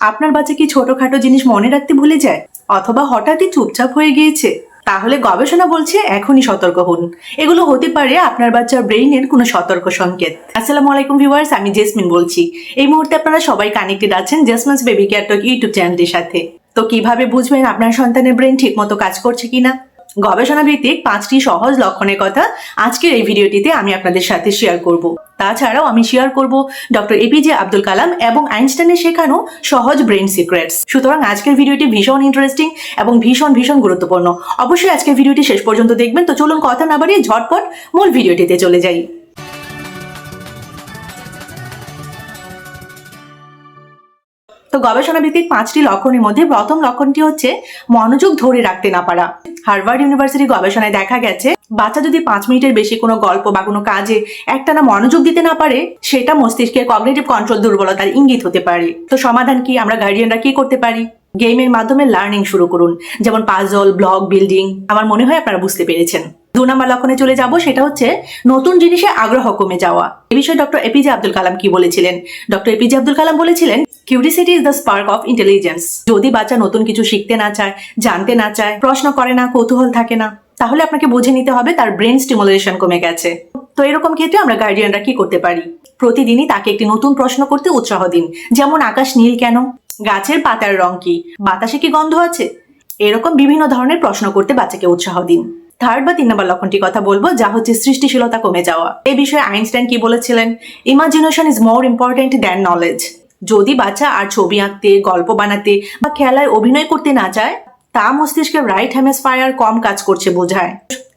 আপনার বাচ্চা কি ছোটখাটো জিনিস মনে রাখতে ভুলে যায়? অথবা হঠাৎই চুপচাপ হয়ে গিয়েছে? তাহলে গবেষণা বলছে এখনই সতর্ক হন। এগুলো হতে পারে আপনার বাচ্চার ব্রেইনের কোনো সতর্ক সংকেত। আসসালামু আলাইকুম ভিউয়ার্স, আমি জেসমিন বলছি। এই মুহূর্তে আপনারা সবাই কানেক্টেড আছেন Jasmin's baby care talk YouTube চ্যানেলটির সাথে। তো কীভাবে বুঝবেন আপনার সন্তানের ব্রেন ঠিকমতো কাজ করছে কিনা? গবেষণা ভিত্তিক পাঁচটি সহজ লক্ষণের কথা আজকের এই ভিডিওটিতে আমি আপনাদের সাথে শেয়ার করব। তাছাড়াও আমি শেয়ার করব ডক্টর এপিজে আব্দুল কালাম এবং আইনস্টাইনের শেখানো সহজ ব্রেন সিক্রেটস সুতরাং আজকের ভিডিওটি ভীষণ ইন্টারেস্টিং এবং ভীষণ ভীষণ গুরুত্বপূর্ণ। অবশ্যই আজকের ভিডিওটি শেষ পর্যন্ত দেখবেন। তো চলুন কথা না বাড়িয়ে ঝটপট মূল ভিডিওটিতে চলে যাই। তো গবেষণা ভিত্তিক পাঁচটি লক্ষণের মধ্যে প্রথম লক্ষণটি হচ্ছে মনোযোগ ধরে রাখতে না পারা। হার্ভার্ড ইউনিভার্সিটি গবেষণায় দেখা গেছে, বাচ্চা যদি পাঁচ মিনিটের বেশি কোনো গল্প বা কোনো কাজে একটানা মনোযোগ দিতে না পারে, সেটা মস্তিষ্কের কগনেটিভ কন্ট্রোল দুর্বলতার ইঙ্গিত হতে পারে। তো সমাধান কি? আমরা গার্ডিয়ানরা কি করতে পারি? গেমের মাধ্যমে লার্নিং শুরু করুন। যেমন পাজল ব্লক বিল্ডিং আমার মনে হয় আপনারা বুঝতে পেরেছেন। দু নম্বর লক্ষণে চলে যাব, সেটা হচ্ছে নতুন জিনিসে আগ্রহ কমে যাওয়া। এ বিষয়ে ডক্টর এপিজে আব্দুল কালাম কি বলেছিলেন? Doctor A P J Abdul Kalam বলেছিলেন curiosity is the spark of intelligence যদি বাচ্চা নতুন কিছু শিখতে না চায়, জানতে না চায়, প্রশ্ন করে না, কৌতূহল থাকে না, তাহলে আপনাকে বুঝে নিতে হবে তার ব্রেন স্টিমুলেশন কমে গেছে। তো এরকম ক্ষেত্রে আমরা গার্ডিয়ানরা কি করতে পারি? প্রতিদিনই তাকে একটি নতুন প্রশ্ন করতে উৎসাহ দিন। যেমন আকাশ নীল কেন? গাছের পাতার রং কি? বাতাসে কি গন্ধ আছে? এরকম বিভিন্ন ধরনের প্রশ্ন করতে বাচ্চাকে উৎসাহ দিন। থার্ড বা তিন নম্বর লক্ষণটি কথা বলব, যা হচ্ছে সৃষ্টিশীলতা কমে যাওয়া। এ বিষয়ে আইনস্টাইন কি বলেছিলেন? Imagination is more important than knowledge যদি বাচ্চা আর ছবি আঁকতে, গল্প বানাতে বা খেলায় অভিনয় করতে না চায় তা মস্তিষ্কের রাইট হেমিসফায়ার কম কাজ করছে বোঝায়।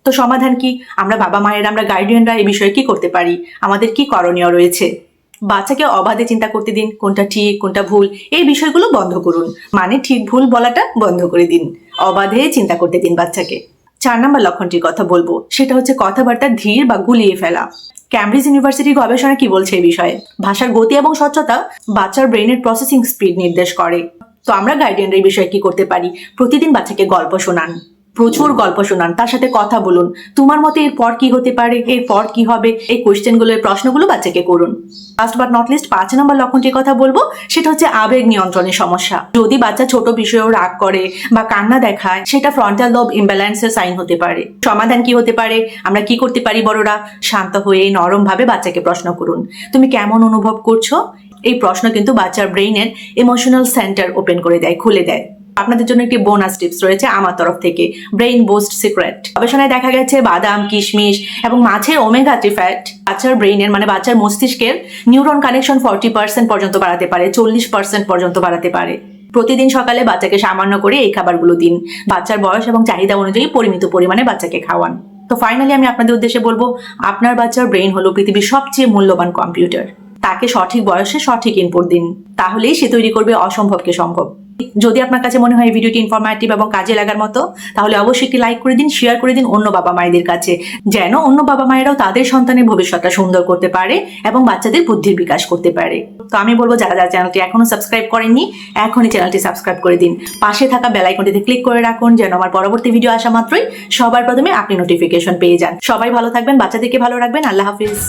তো সমাধান কি? আমরা বাবা মায়ের, আমরা গার্ডিয়ানরা এই বিষয়ে কি করতে পারি? আমাদের কি করণীয় রয়েছে? বাচ্চাকে অবাধে চিন্তা করতে দিন, কোনটা ঠিক, কোনটা ভুল, এই বিষয়গুলো বন্ধ করুন। মানে ঠিক ভুল বলাটা বন্ধ করে দিন। অবাধে চিন্তা করতে দিন বাচ্চাকে। চার নম্বর লক্ষণটির কথা বলব। সেটা হচ্ছে কথাবার্তা ধীর বা গুলিয়ে ফেলা। ক্যামব্রিজ ইউনিভার্সিটি গবেষণা কি বলছে এই বিষয়ে? ভাষার গতি এবং স্বচ্ছতা বাচ্চার ব্রেনের প্রসেসিং স্পিড নির্দেশ করে। তো আমরা গাইডেনরা এই বিষয়ে কি করতে পারি? প্রতিদিন বাচ্চাকে গল্প শোনান, প্রচুর গল্প শোনান, তার সাথে কথা বলুন। তোমার মতে এরপর কি হতে পারে? এরপর কি হবে? এই কোয়েশ্চেনগুলো এই প্রশ্নগুলো বাচ্চাকে করুন। ফার্স্ট বাট নট লিস্ট পাঁচ নম্বর লক্ষণটির কথা বলব, সেটা হচ্ছে আবেগ নিয়ন্ত্রণের সমস্যা। যদি বাচ্চা ছোট বিষয়েও রাগ করে বা কান্না দেখায়, সেটা ফ্রন্টাল লোব ইমব্যালেন্সের সাইন হতে পারে। সমাধান কি হতে পারে? আমরা কি করতে পারি বড়রা? শান্ত হয়ে নরম ভাবে বাচ্চাকে প্রশ্ন করুন। তুমি কেমন অনুভব করছ? এই প্রশ্ন কিন্তু বাচ্চার ব্রেইনের ইমোশনাল সেন্টার ওপেন করে দেয়, খুলে দেয়। আপনাদের জন্য একটি বোনাস টিপস রয়েছে আমার তরফ থেকে ব্রেইন বোস্ট সিক্রেট গবেষণায় দেখা গেছে বাদাম, কিশমিশ এবং মাছের ওমেগা থ্রি ফ্যাট বাচ্চার ব্রেইনের মানে বাচ্চার মস্তিষ্কের নিউরন কানেকশন ফর্টি পার্সেন্ট পর্যন্ত বাড়াতে পারে, চল্লিশ পার্সেন্ট পর্যন্ত বাড়াতে পারে। প্রতিদিন সকালে বাচ্চাকে সামান্য করে এই খাবারগুলো দিন, বাচ্চার বয়স এবং চাহিদা অনুযায়ী পরিমিত পরিমাণে বাচ্চাকে খাওয়ান। তো ফাইনালি আমি আপনাদের উদ্দেশ্যে বলব, আপনার বাচ্চার ব্রেইন হলো পৃথিবীর সবচেয়ে মূল্যবান কম্পিউটার তাকে সঠিক বয়সে সঠিক ইনপুট দিন। তাহলেই সে তৈরি করবে অসম্ভবকে সম্ভব। যদি আপনার কাছে মনে হয় ভিডিওটি ইনফরমেটিভ এবং কাজে লাগার মতো, তাহলে অবশ্যই একটি লাইক করে দিন শেয়ার করে দিন অন্য বাবা মায়েদের কাছে, যেন অন্য বাবা মায়েরাও তাদের সন্তানের ভবিষ্যৎটা সুন্দর করতে পারে এবং বাচ্চাদের বুদ্ধির বিকাশ করতে পারে। তো আমি বলব, যারা যারা চ্যানেলটি এখনও সাবস্ক্রাইব করেননি, এখনই চ্যানেলটি সাবস্ক্রাইব করে দিন। পাশে থাকা বেল আইকনটিতে ক্লিক করে রাখুন, যেন আমার পরবর্তী ভিডিও আসা মাত্রই সবার প্রথমে আপনি নোটিফিকেশন পেয়ে যান। সবাই ভালো থাকবেন, বাচ্চাদেরকে ভালো রাখবেন, আল্লাহ হাফিজ।